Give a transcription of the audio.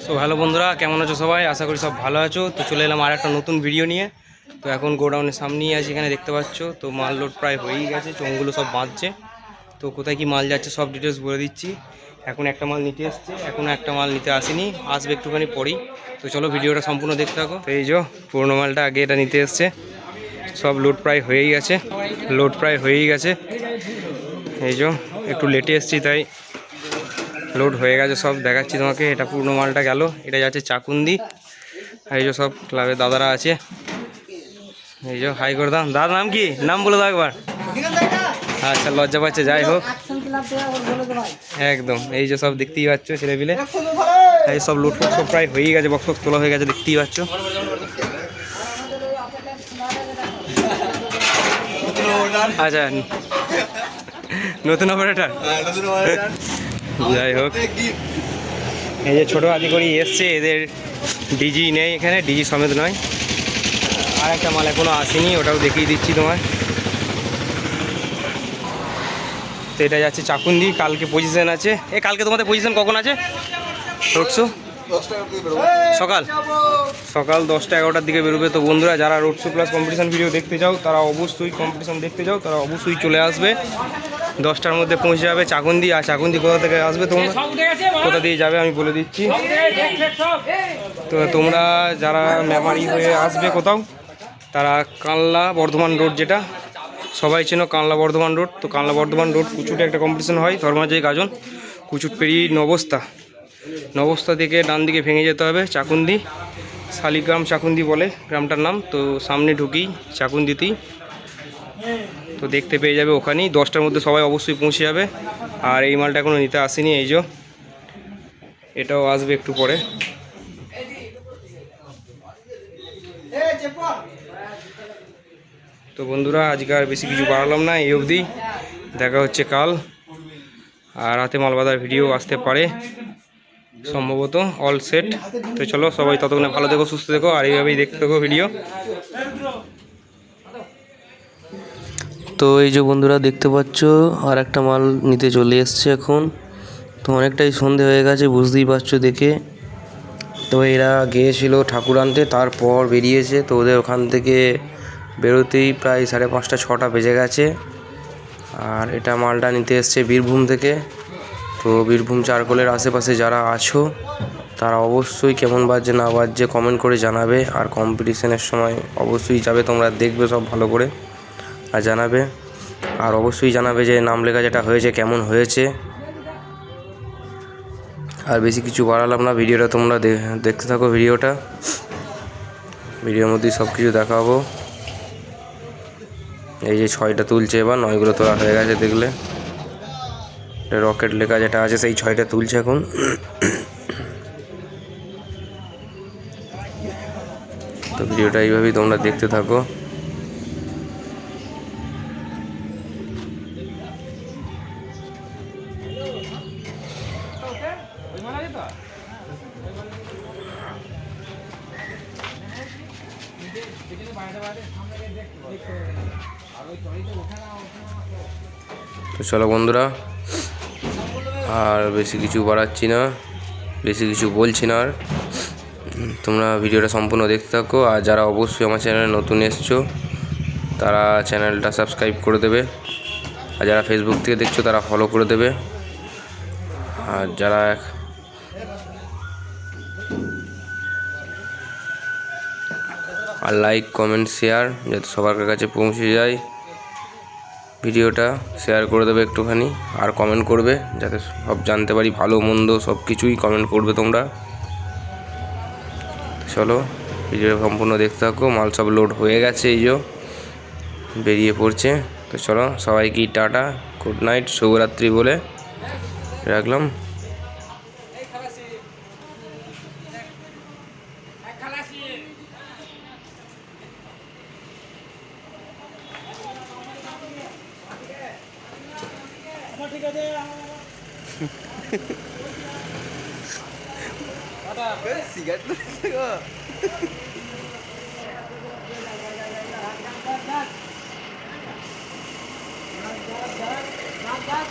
So hello বন্ধুরা, কেমন আছো সবাই? আশা করি সব ভালো আছো। তো চলে এলাম আর একটা নতুন ভিডিও নিয়ে। তো এখন গোডাউনের সামনেই আছি, এখানে দেখতে পাচ্ছ। তো মাল লোড প্রায় হয়েই গেছে চোঙগুলো সব বাঁধছে। তো কোথায় কি মাল যাচ্ছে সব ডিটেলস বলে দিচ্ছি। এখন একটা মাল নিতে এসছে, এখন একটা মাল নিতে আসেনি। আসবে একটুখানি পরেই। তো চলো ভিডিওটা সম্পূর্ণ দেখতে থাকো। তো এই যে, পুরোনো মালটা আগে এটা নিতে এসছে। সব লোড প্রায় হয়েই গেছে। লোড প্রায় হয়েই গেছে। এই যে, একটু লেটে এসছি, তাই লোড হয়ে গেছে, সব দেখাচ্ছি তোমাকে, এটা পুরনো মালটা গেল, এটা যাচ্ছে চাকুন্দি, আর এই যে সব ক্লাবের দাদারা আছে। এই যে হাই করে দাম দাদার নাম কি? নাম বলে দাও একবার। আচ্ছা লজ্জা পাচ্ছে, যাই হোক। একদম, এই যে সব দেখতেই পাচ্ছ ছেলেপিলে এই সব লুট সব প্রায় হয়েই গেছে বক্স তোলা হয়ে গেছে, দেখতেই পাচ্ছ। আচ্ছা নতুন অপারেটার যাই হোক। এই যে ছোটো হাতি করি এসছে, এদের ডিজি নেই এখানে, ডিজি সমেত নয়। আর একটা মাল এখনও আসেনি, ওটাও দেখিয়ে দিচ্ছি তোমার তো এটা যাচ্ছে চাকুন্দি, কালকে পজিশন আছে। এ, কালকে তোমাদের পজিশন কখন আছে? রোডশো সকাল। সকাল দশটা এগারোটার দিকে বেরোবে। তো বন্ধুরা, যারা road show plus competition video দেখতে যাও, তারা অবশ্যই কম্পিটিশন দেখতে যাও, তারা অবশ্যই চলে আসবে। দশটার মধ্যে পৌঁছে যাবে চাকুন্দি, আর চাকুন্দি কোথা থেকে আসবে তোমরা? কোথা দিয়ে যাবে আমি বলে দিচ্ছি। তো তোমরা যারা মেমারি হয়ে আসবে কোথাও, তারা কানলা বর্ধমান রোড যেটা, সবাই চেনো কানলা বর্ধমান রোড। তো কানলা বর্ধমান রোড কুচুটে একটা কম্পিটিশন হয়, ধর্মাজয় গাজন কুচুট পেরিয়ে নবস্তা নবস্তা থেকে ডান দিকে ভেঙে যেতে হবে, চাকুন্দি। শালিগ্রাম চাকুন্দি বলে গ্রামটার নাম। তো সামনে ঢুকি, চাকুন্দিতেই। তো দেখতে পেয়ে যাবে ওখানেই। দশটার মধ্যে সবাই অবশ্যই পৌঁছে যাবে। আর এই মালটা এখনও নিতে আসেনি, এই যে। এটাও আসবে একটু পরে। তো বন্ধুরা, আজকে আর বেশি কিছু বাড়ালাম না এই অবধি। দেখা হচ্ছে কাল। আর রাতে মালবাদার ভিডিও আসতে পারে। সম্ভবত অল সেট তো চলো সবাই ততক্ষণে ভালো দেখো সুস্থ থেকো, আর এইভাবেই দেখতে থাকো ভিডিও তো এই যে বন্ধুরা দেখতে পাচ্ছ, আর একটা মাল নিতে চলে এসছে এখন। তো অনেকটাই সন্ধে হয়ে গেছে, বুঝতেই পারছ দেখে। তো এরা গিয়েছিল ঠাকুর আনতে, তারপর বেরিয়েছে। তো ওদের ওখান থেকে বেরোতেই প্রায় সাড়ে পাঁচটা, ছটা বেজে গেছে। আর এটা মালটা নিতে এসছে বীরভূম থেকে। তো বীরভূম চারকোলের আশেপাশে যারা আছো, তারা অবশ্যই কেমন বাজছে না বাজছে কমেন্ট করে জানাবে। আর কম্পিটিশনের সময় অবশ্যই যাবে, তোমরা দেখবে সব ভালো করে আর জানাবে। আর অবশ্যই জানাবে যে নাম লেখা যেটা হয়েছে, কেমন হয়েছে। আর বেশি কিছু বাড়ালাম না, ভিডিওটা তোমরা দেখতে থাকো ভিডিওটা। ভিডিওর মধ্যেই সব কিছু দেখাবো। এই যে ছয়টা তুলছে এবার, নয়গুলো তোলা হয়ে গেছে দেখলে। রকেট লেখা যেটা আছে, সেই ছয়টা তুলছে এখন। তো ভিডিওটা এইভাবেই তোমরা দেখতে থাকো। তো চলো বন্ধুরা আর বেশি কিছু বাড়াচ্ছি না, বেশি কিছু বলছি না আর। তোমরা ভিডিওটা সম্পূর্ণ দেখতে থাকো, আর যারা অবশ্যই আমার চ্যানেলে নতুন এসছো, তারা চ্যানেলটা সাবস্ক্রাইব করে দেবে। আর যারা ফেসবুক থেকে দেখছ, তারা ফলো করে দেবে। আর যারা এক আর লাইক কমেন্ট শেয়ার যাতে সবার কাছে পৌঁছে যায়। ভিডিওটা শেয়ার করে দেবে একটুখানি আর কমেন্ট করবে, যাতে সব জানতে পারি, ভালো, মন্দ সব কিছুই কমেন্ট করবে তোমরা। চলো ভিডিওটা সম্পূর্ণ দেখতে থাকো, মাল সব লোড হয়ে গেছে এই যে, বেরিয়ে পড়ছে। তো চলো, সবাইকে টাটা গুড নাইট শুভরাত্রি বলে রাখলাম। Sigat na ako. Dag, dag, dag. Dag, dag, dag.